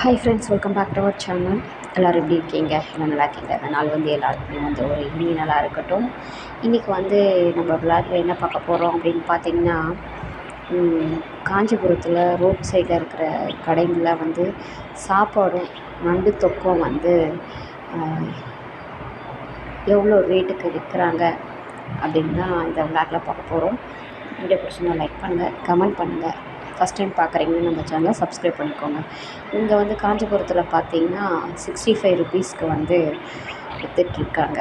Hi friends welcome back to our channel எல்லோரும் எப்படி இருக்கீங்க? எல்லாம் நல்லா இருக்கீங்க. அதனால் நாள் வந்து எல்லாருக்குமே வந்து ஒரு இனிய நாளாக இருக்கட்டும். இன்றைக்கி வந்து நம்ம விளாட்ல என்ன பார்க்க போகிறோம் அப்படின்னு பார்த்தீங்கன்னா காஞ்சிபுரத்தில் ரோட் சைடில் இருக்கிற கடைங்களில் வந்து சாப்பாடும் நண்டு தொக்கம் வந்து எவ்வளோ ரேட்டுக்கு விற்கிறாங்க அப்படின்னு தான் இந்த விளாக்ல பார்க்க போகிறோம் வீடியோ பிடிச்சிருந்தா லைக் பண்ணுங்கள் கமெண்ட் பண்ணுங்கள் ஃபஸ்ட் டைம் பார்க்குறீங்கன்னு நம்ம சேனலை சப்ஸ்கிரைப் பண்ணிக்கோங்க. இங்கே வந்து காஞ்சிபுரத்தில் பார்த்தீங்கன்னா சிக்ஸ்டி ஃபைவ் ருபீஸ்க்கு வந்து விற்றுட்ருக்காங்க